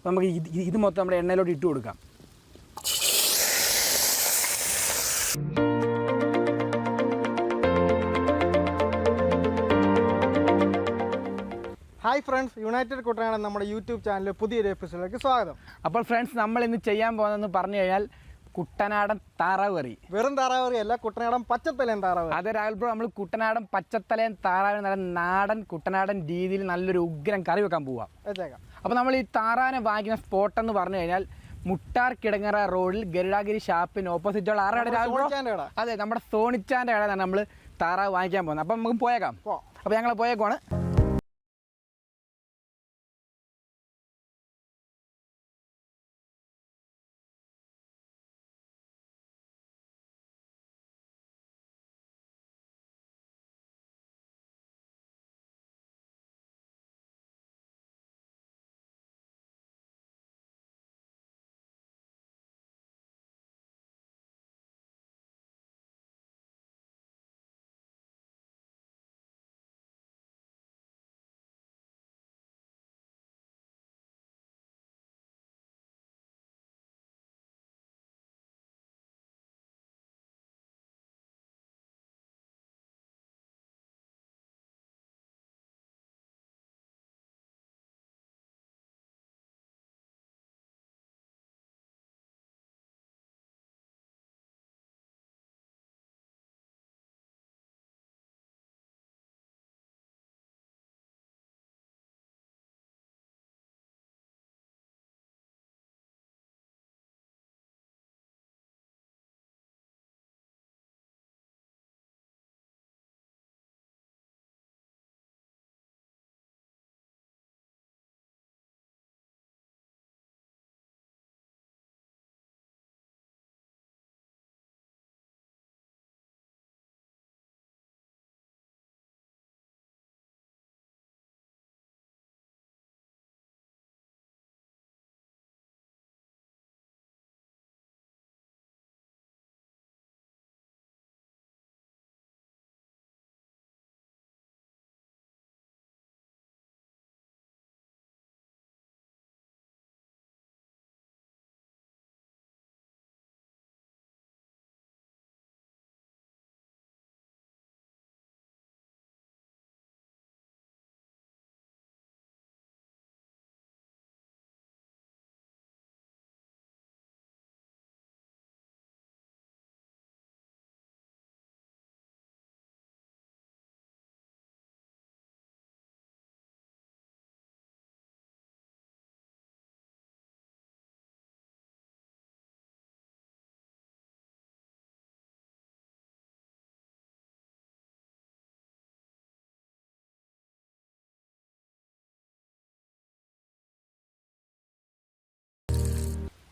അപ്പോൾ നമുക്ക് ഇത് ഇത് മൊത്തം നമ്മുടെ എണ്ണയിലോട്ട് ഇട്ട് കൊടുക്കാം. ഹായ് ഫ്രണ്ട്സ് യുണൈറ്റഡ് കുട്ടനാടൻ നമ്മുടെ യൂട്യൂബ് ചാനലിൽ പുതിയൊരു എപ്പിസോഡിലേക്ക് സ്വാഗതം. അപ്പോൾ ഫ്രണ്ട്സ് നമ്മൾ ഇന്ന് ചെയ്യാൻ പോകുന്നതെന്ന് പറഞ്ഞു കഴിഞ്ഞാൽ കുട്ടനാടൻ താറാവറി. വെറും താറാവറി അല്ല കുട്ടനാടൻ പച്ചത്തലയും താറാവ് അത് രാഹുൽ ബ്രോ നമ്മൾ കുട്ടനാടൻ പച്ചത്തലയും താറാവ് നല്ല നാടൻ കുട്ടനാടൻ രീതിയിൽ നല്ലൊരു ഉഗ്രം കറി വെക്കാൻ പോവാം. വെച്ചേക്കാം. അപ്പോൾ നമ്മൾ ഈ താറാവിനെ വാങ്ങിക്കുന്ന സ്പോട്ട് എന്ന് പറഞ്ഞു കഴിഞ്ഞാൽ മുട്ടാർ കിടങ്ങറ റോഡിൽ ഗരുഡാഗിരി ഷാപ്പിന് ഓപ്പോസിറ്റുള്ള ആരുടെ രാഹുൽ ബ്രോ? സോണിച്ചാന്റെ കട. അതെ നമ്മുടെ സോണിച്ചാന്റെ കടയാണ് നമ്മൾ താറാവ് വാങ്ങിക്കാൻ പോകുന്നത്. അപ്പം നമുക്ക് പോയേക്കാം. അപ്പൊ അപ്പോൾ ഞങ്ങൾ പോയേക്കുവാണ്.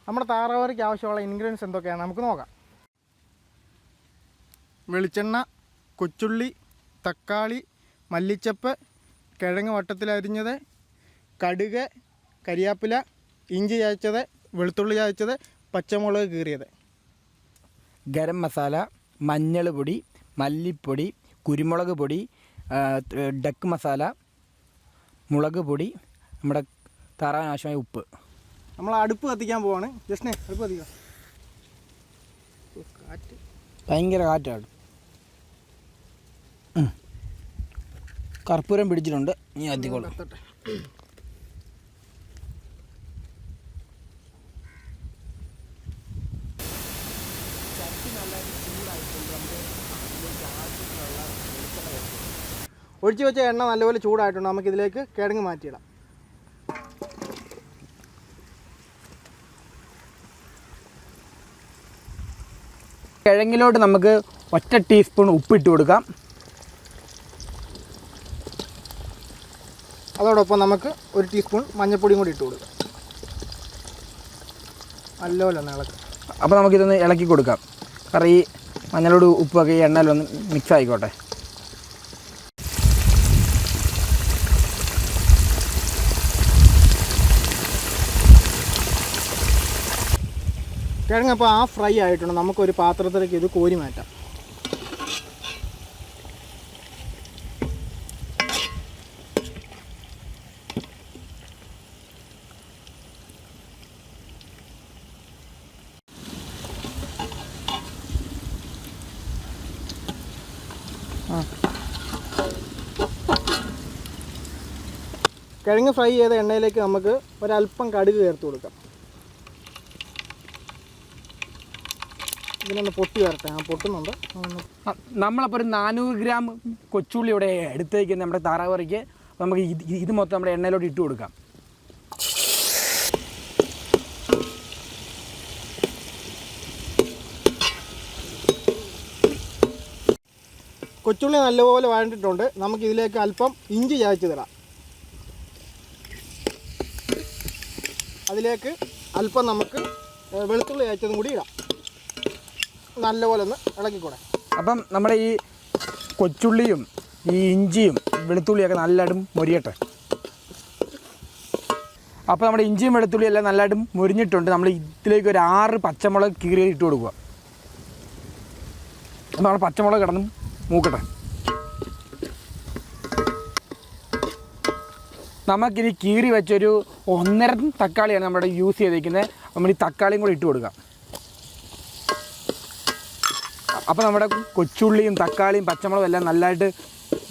നമ്മുടെ താറാവറിക്ക് ആവശ്യമുള്ള ഇൻഗ്രീഡിയൻസ് എന്തൊക്കെയാണ്? നമുക്ക് നോക്കാം. വെളിച്ചെണ്ണ കൊച്ചുള്ളി തക്കാളി മല്ലിച്ചപ്പ് കിഴങ്ങ് വട്ടത്തിലരിഞ്ഞത് കടുക് കരിയാപ്പില ഇഞ്ചി ചായച്ചത് വെളുത്തുള്ളി ചായച്ചത് പച്ചമുളക് കീറിയത്. ഗരം മസാല മഞ്ഞൾ പൊടി മല്ലിപ്പൊടി കുരുമുളക് പൊടി ഡക്ക് മസാല മുളക് പൊടി നമ്മുടെ താറാവിന് ആവശ്യമായ ഉപ്പ്. നമ്മൾ അടുപ്പ് കത്തിക്കാൻ പോവാണ്. ജസ്റ്റിനെ അടുപ്പ് കത്തിക്കാം? കാറ്റ്. ഭയങ്കര കാറ്റാണ്. കർപ്പൂരം പിടിച്ചിട്ടുണ്ട്. നീ അധികം ഒഴിച്ചു വെച്ച എണ്ണ നല്ലപോലെ ചൂടായിട്ടുണ്ട്. നമുക്കിതിലേക്ക് കിഴങ്ങ് മാറ്റിയിടാം. കിഴങ്ങിലോട്ട് നമുക്ക് ഒറ്റ ടീസ്പൂൺ ഉപ്പിട്ട് കൊടുക്കാം. അതോടൊപ്പം നമുക്ക് ഒരു ടീസ്പൂൺ മഞ്ഞൾപ്പൊടിയും കൂടി ഇട്ട് കൊടുക്കാം. നല്ലപോലെ ഒന്ന് ഇളക്കാം. അപ്പോൾ നമുക്കിതൊന്ന് ഇളക്കി കൊടുക്കാം. കാരണം ഈ മഞ്ഞളോട് ഉപ്പൊക്കെ ഈ എണ്ണയിലൊന്ന് മിക്സ് ആയിക്കോട്ടെ. കിഴങ്ങ് അപ്പോൾ ആ ഫ്രൈ ആയിട്ടുണ്ട്. നമുക്കൊരു പാത്രത്തിലേക്ക് ഇത് കോരി മാറ്റാം. കിഴങ്ങ് ഫ്രൈ ചെയ്ത എണ്ണയിലേക്ക് നമുക്ക് ഒരല്പം കടുക് ചേർത്ത് കൊടുക്കാം. ഇതിനൊന്ന് പൊട്ടി വരട്ടെ. ആ പൊട്ടുന്നുണ്ട്. നമ്മളപ്പോൾ ഒരു നാനൂറ് ഗ്രാം കൊച്ചുള്ളി ഇവിടെ എടുത്തേക്ക് നമ്മുടെ താറാവറിക്ക് നമുക്ക് ഇത് ഇത് മൊത്തം നമ്മുടെ എണ്ണയിലോട്ട് ഇട്ട് കൊടുക്കാം. കൊച്ചുള്ളി നല്ലപോലെ വഴണ്ടിട്ടുണ്ട്. നമുക്ക് ഇതിലേക്ക് അല്പം ഇഞ്ചി ചായച്ച് തരാം അതിലേക്ക് അല്പം നമുക്ക് വെളുത്തുള്ളി അയച്ചതും കൂടി ഇടാം. നല്ലപോലെ ഒന്ന് ഇളക്കിക്കൂടെ അപ്പം നമ്മുടെ ഈ കൊച്ചുള്ളിയും ഈ ഇഞ്ചിയും വെളുത്തുള്ളിയൊക്കെ നല്ലതായിട്ടും മൊരിയട്ടെ. അപ്പം നമ്മുടെ ഇഞ്ചിയും വെളുത്തുള്ളിയും എല്ലാം നല്ലതായിട്ടും മുരിഞ്ഞിട്ടുണ്ട്. നമ്മൾ ഇതിലേക്ക് ഒരു ആറ് പച്ചമുളക് കീറി ഇട്ട് കൊടുക്കുക. നമ്മുടെ പച്ചമുളക് കിടന്നും മൂക്കട്ടെ. നമുക്കിനി കീറി വെച്ചൊരു ഒന്നര തക്കാളിയാണ് നമ്മുടെ യൂസ് ചെയ്തിരിക്കുന്നത് നമ്മൾ ഈ തക്കാളിയും കൂടി ഇട്ട് കൊടുക്കാം. അപ്പോൾ നമ്മുടെ കൊച്ചുള്ളിയും തക്കാളിയും പച്ചമുളകും എല്ലാം നല്ലതായിട്ട്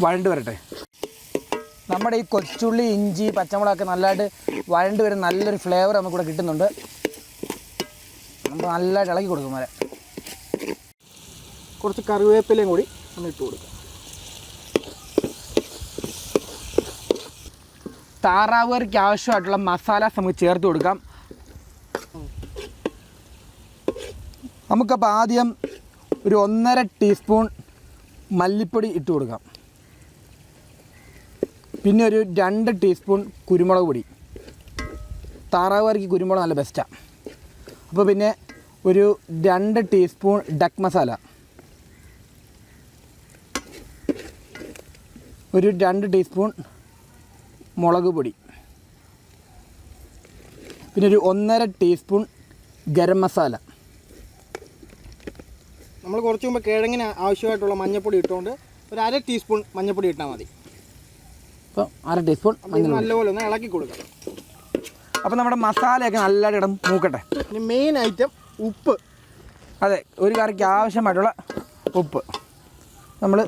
വഴണ്ട് വരട്ടെ. നമ്മുടെ ഈ കൊച്ചുള്ളി ഇഞ്ചി പച്ചമുളകൊക്കെ നല്ലതായിട്ട് വഴണ്ട് വരും നല്ലൊരു ഫ്ലേവർ നമുക്കിവിടെ കിട്ടുന്നുണ്ട്. നമ്മൾ നല്ലതായിട്ട് ഇളക്കി കൊടുക്കും വരെ കുറച്ച് കറിവേപ്പിലയും കൂടി ഒന്ന് ഇട്ട് കൊടുക്കാം. താറാവ് ആവശ്യമായിട്ടുള്ള മസാലാസ് നമുക്ക് ചേർത്ത് കൊടുക്കാം. നമുക്കപ്പോൾ ആദ്യം ഒരു ഒന്നര ടീസ്പൂൺ മല്ലിപ്പൊടി ഇട്ട് കൊടുക്കാം. പിന്നെ ഒരു രണ്ട് ടീസ്പൂൺ കുരുമുളക് പൊടി. താറാവ് കറിക്ക് കുരുമുളക് നല്ല ബെസ്റ്റാണ് അപ്പോൾ പിന്നെ ഒരു രണ്ട് ടീസ്പൂൺ ഡക്ക് മസാല ഒരു രണ്ട് ടീസ്പൂൺ മുളക് പൊടി. പിന്നെ ഒരു ഒന്നര ടീസ്പൂൺ ഗരം മസാല നമ്മൾ കുറച്ച് മുമ്പ് കിഴങ്ങിന് ആവശ്യമായിട്ടുള്ള മഞ്ഞപ്പൊടി ഇട്ടുകൊണ്ട് ഒരു അര ടീസ്പൂൺ മഞ്ഞൾപ്പൊടി ഇട്ടാൽ മതി. അപ്പോൾ അര ടീസ്പൂൺ നല്ലപോലെ ഒന്ന് ഇളക്കി കൊടുക്കാം. അപ്പോൾ നമ്മുടെ മസാലയൊക്കെ നല്ലതായിട്ട് ഇടം മൂക്കട്ടെ. ഇനി മെയിൻ ഐറ്റം ഉപ്പ്. അതെ ഒരു കറിക്ക് ആവശ്യമായിട്ടുള്ള ഉപ്പ്. നമ്മൾ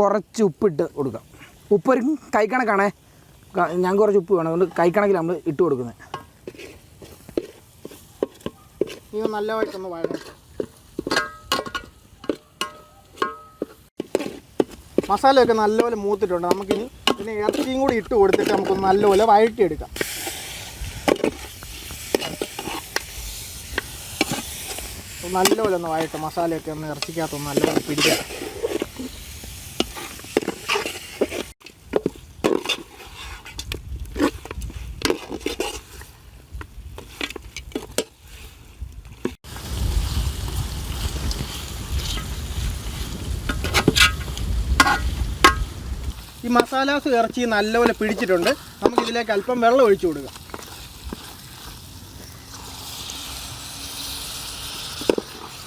കുറച്ച് ഉപ്പിട്ട് കൊടുക്കാം. ഉപ്പ് ഒരു കൈക്കണക്കാണേ. ഞാൻ കുറച്ച് ഉപ്പ് വേണം. അതുകൊണ്ട് കൈക്കണക്കിൽ നമ്മൾ ഇട്ട് കൊടുക്കുന്നത്. ഇത് നല്ലതായിട്ടൊന്ന് വഴങ്ങും മസാലയൊക്കെ നല്ലപോലെ മൂത്തിട്ടുണ്ട്. നമുക്കിനി പിന്നെ ഇറച്ചിയും കൂടി ഇട്ട് കൊടുത്തിട്ട് നമുക്കൊന്ന് നല്ലപോലെ വഴറ്റിയെടുക്കാം. നല്ലപോലെ ഒന്ന് വഴട്ടെ മസാലയൊക്കെ ഒന്ന് ഇറച്ചിക്കകത്തൊന്ന് നല്ലപോലെ പിടിക്കാം ഈ ഇറച്ചി നല്ലപോലെ പിടിച്ചിട്ടുണ്ട്. നമുക്ക് ഇതിലേക്ക് അല്പം വെള്ളം ഒഴിച്ചു കൊടുക്കുക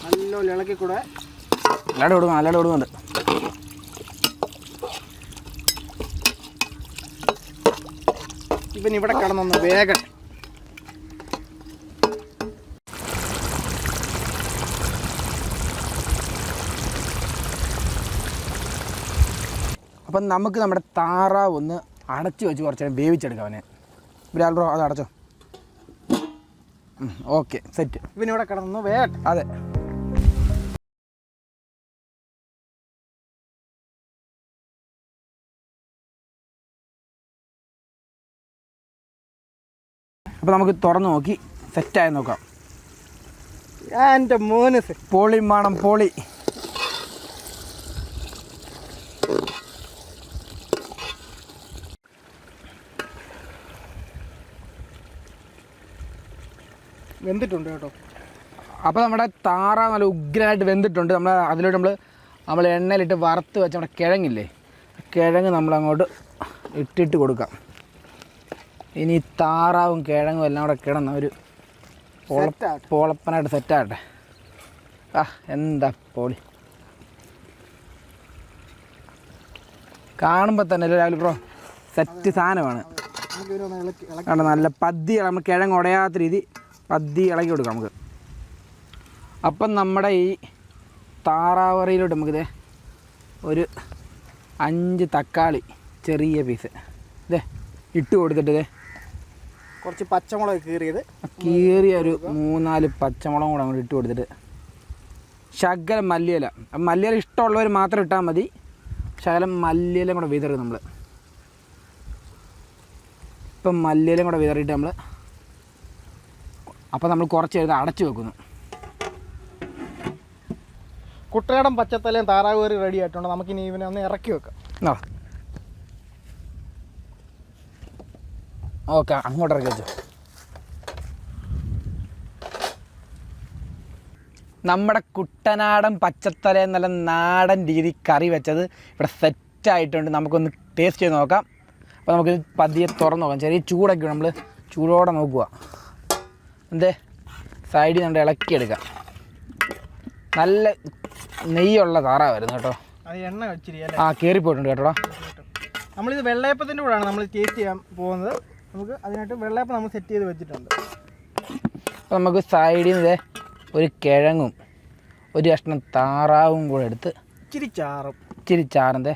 നല്ലപോലെ ഇളക്കി കൂടെ നല്ലതായിട്ട് കൊടുക്കും നല്ലതായിട്ട് കൊടുക്കുന്നുണ്ട് ഇവൻ ഇവിടെ കിടന്നൊന്ന് വേഗം അപ്പം നമുക്ക് നമ്മുടെ താറാവ് ഒന്ന് അടച്ചു വെച്ച് കുറച്ച് നേരം വേവിച്ചെടുക്കാം അവനെ. ബ്രോ അത് അടച്ചോ. ഓക്കെ സെറ്റ് ഇവൻ ഇവിടെ കിടന്നു വേ അതെ. അപ്പോൾ നമുക്ക് തുറന്നു നോക്കി സെറ്റായി നോക്കാം. എന്റെ മോനസ്. പോളി മാണം പോളി. വെന്തിട്ടുണ്ട് കേട്ടോ. അപ്പോൾ നമ്മുടെ താറ നല്ല ഉഗ്രനായിട്ട് വെന്തിട്ടുണ്ട്. നമ്മൾ അതിലോട്ട് നമ്മൾ നമ്മൾ എണ്ണയിലിട്ട് വറുത്ത് വെച്ച നമ്മുടെ കിഴങ്ങില്ലേ കിഴങ്ങ് നമ്മളങ്ങോട്ട് ഇട്ടിട്ട് കൊടുക്കാം. ഇനി താറാവും കിഴങ്ങും എല്ലാം കൂടെ കിടന്ന ഒരു പോളപ്പനായിട്ട് സെറ്റാകട്ടെ ആ എന്താ പോളി. കാണുമ്പോൾ തന്നെ അല്ലേ രാവിലെ ബ്രോ? സെറ്റ് സാധനമാണ്. നല്ല പതി നമ്മൾ കിഴങ്ങ് ഉടയാത്ത രീതി പതി ഇളക്കി കൊടുക്കാം നമുക്ക്. അപ്പം നമ്മുടെ ഈ താറാവറിയിലോട്ട് നമുക്കിത് ഒരു അഞ്ച് തക്കാളി ചെറിയ പീസ് ഇതേ ഇട്ട് കൊടുത്തിട്ട് കുറച്ച് പച്ചമുളക് കീറിയത് കീറിയ ഒരു മൂന്നാൽ പച്ചമുളകും കൂടെ അങ്ങോട്ട് ഇട്ട് കൊടുത്തിട്ട് ശകലം മല്ലിയില. മല്ലിയില ഇഷ്ടമുള്ളവർ മാത്രം ഇട്ടാൽ മതി. ശകലം മല്ലിയിലും കൂടെ വിതറി നമ്മൾ ഇപ്പം മല്ലിയിലും കൂടെ വിതറിയിട്ട് നമ്മൾ അപ്പം നമ്മൾ കുറച്ച് എഴുതി അടച്ചു വെക്കുന്നു. കുട്ടനാടൻ പച്ചത്തലയും താറാവ് കറി റെഡി ആയിട്ടുണ്ട്. നമുക്കിനി ഇവനെ ഒന്ന് ഇറക്കി വെക്കാം. ഓക്കെ അങ്ങോട്ട് ഇറക്കി വെച്ചോ. നമ്മുടെ കുട്ടനാടൻ പച്ചത്തല നല്ല നാടൻ രീതി കറി വെച്ചത് ഇവിടെ സെറ്റായിട്ടുണ്ട് നമുക്കൊന്ന് ടേസ്റ്റ് ചെയ്ത് നോക്കാം. അപ്പോൾ നമുക്ക് പതിയെ തുറന്ന് നോക്കാം. ചെറിയ ചൂടൊക്കെ നമ്മൾ ചൂടോടെ നോക്കുക എന്തേ? സൈഡിൽ നിന്ന് ഇളക്കി എടുക്കാം നല്ല നെയ്യുള്ള താറാവായിരുന്നു കേട്ടോ. ആ എണ്ണ ആ കയറിപ്പോയിട്ടുണ്ട് കേട്ടോടാ. നമ്മളിത് വെള്ളയപ്പത്തിന്റെ കൂടെയാണ് നമ്മൾ ടേസ്റ്റ് ചെയ്യാൻ പോകുന്നത്. നമുക്ക് അതിനായിട്ട് വെള്ളയപ്പം നമ്മൾ സെറ്റ് ചെയ്ത് വെച്ചിട്ടുണ്ട്. അപ്പോൾ നമുക്ക് സൈഡിൽ നിന്ന് ഒരു കിഴങ്ങും ഒരു കഷ്ണം താറാവും കൂടെ എടുത്ത് ഇച്ചിരി ചാറും. ഇച്ചിരി ചാറിന്റെ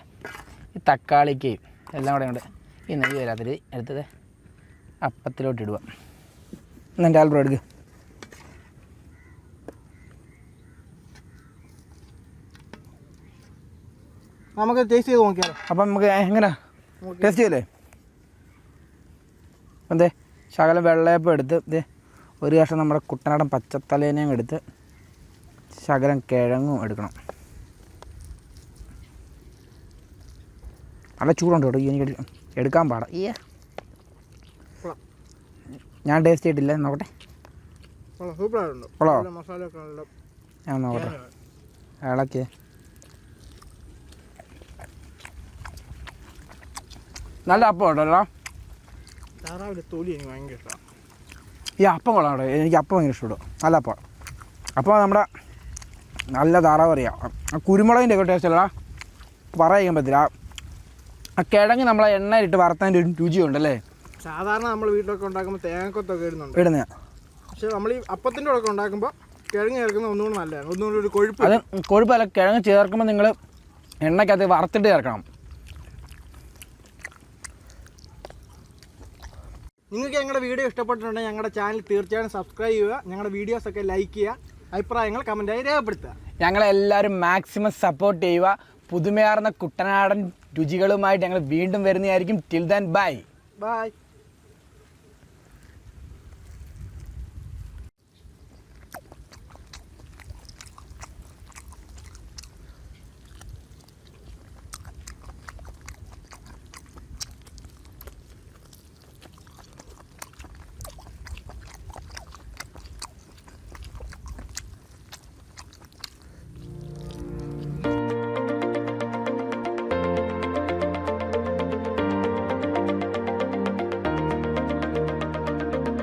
ഈ തക്കാളിക്കയും എല്ലാം കൂടെ ഉണ്ട് ഈ നെയ്യ് വരാത്തൊരു എടുത്തത് അപ്പത്തിലോട്ട് ഇടുക. എന്നെ ആൽബ്രോ എടുക്ക്. നമുക്ക് ടേസ്റ്റ് ചെയ്ത് നോക്കിയാലോ. അപ്പം നമുക്ക് എങ്ങനെ. ടേസ്റ്റ് ചെയ്യല്ലേ? അതെ ശകലം വെള്ളയപ്പം എടുത്ത് ഇതേ ഒരു കഷ്ണം നമ്മുടെ കുട്ടനാടൻ പച്ചത്തലേനെയും എടുത്ത് ശകലം കിഴങ്ങും എടുക്കണം. നല്ല ചൂടുണ്ട് കേട്ടോ ഈ എനിക്ക് എടുക്കാൻ പാടാം. ഈ കൊള്ളാം. ഞാൻ ടേസ്റ്റ് ചെയ്തിട്ടില്ല നോക്കട്ടെ. ഉള്ളോ ഞാൻ നോക്കട്ടെ. ഇളക്കി നല്ല അപ്പം ഉണ്ടല്ലോ. താറാവിന്റെ തൊലി എനിക്ക് ഭയങ്കര ഇഷ്ടമാണ് ഈ അപ്പം കൊള്ളാം കേട്ടോ. എനിക്ക് അപ്പം ഭയങ്കര ഇഷ്ടപ്പെടും നല്ല അപ്പം. അപ്പോൾ നമ്മുടെ നല്ല താറാവ് അറിയാം ആ കുരുമുളകിന്റെ ഒക്കെ ടേസ്റ്റ് അല്ല പറയാൻ പറ്റില്ല. ആ- ആ കിഴങ്ങ് നമ്മളെ എണ്ണയിലിട്ട് വറുത്തതിന്റെ ഒരു രുചിയുണ്ടല്ലേ? സാധാരണ നമ്മൾ വീട്ടിലൊക്കെ ഉണ്ടാക്കുമ്പോൾ തേങ്ങക്കൊത്തൊക്കെ ഇടുന്നുണ്ട്. ഇടുന്ന. പക്ഷെ നമ്മൾ ഈ അപ്പത്തിന്റെ കൂടെ ഉണ്ടാക്കുമ്പോൾ കിഴങ്ങ് ചേർക്കുന്ന ഒന്നുകൂടി നല്ലതാണ്. ഒന്നുകൂടി ഒരു കൊഴുപ്പ്. അത് കൊഴുപ്പല്ല കിഴങ്ങ് ചേർക്കുമ്പോൾ നിങ്ങൾ എണ്ണയ്ക്കകത്ത് വറുത്തിട്ട് ചേർക്കണം. നിങ്ങൾക്ക് ഞങ്ങളുടെ വീഡിയോ ഇഷ്ടപ്പെട്ടിട്ടുണ്ടെങ്കിൽ ഞങ്ങളുടെ ചാനൽ തീർച്ചയായും സബ്സ്ക്രൈബ് ചെയ്യുക. ഞങ്ങളുടെ വീഡിയോസൊക്കെ ലൈക്ക് ചെയ്യുക. അഭിപ്രായങ്ങൾ കമന്റായി രേഖപ്പെടുത്തുക. ഞങ്ങളെല്ലാവരും മാക്സിമം സപ്പോർട്ട് ചെയ്യുക. പുതുമയാർന്ന കുട്ടനാടൻ രുചികളുമായിട്ട് ഞങ്ങൾ വീണ്ടും വരുന്നതായിരിക്കും. Till than bye bye